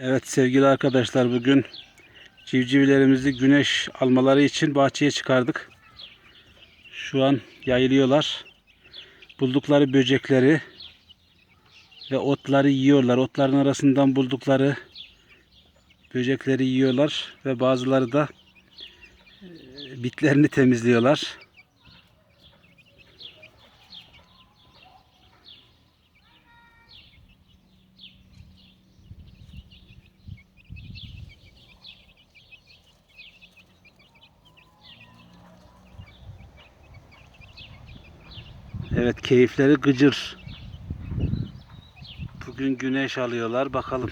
Evet sevgili arkadaşlar bugün civcivlerimizi güneş almaları için bahçeye çıkardık. Şu an yayılıyorlar. Buldukları böcekleri ve otları yiyorlar. Otların arasından buldukları böcekleri yiyorlar ve bazıları da e, bitlerini temizliyorlar. Evet keyifleri gıcır. Bugün güneş alıyorlar bakalım.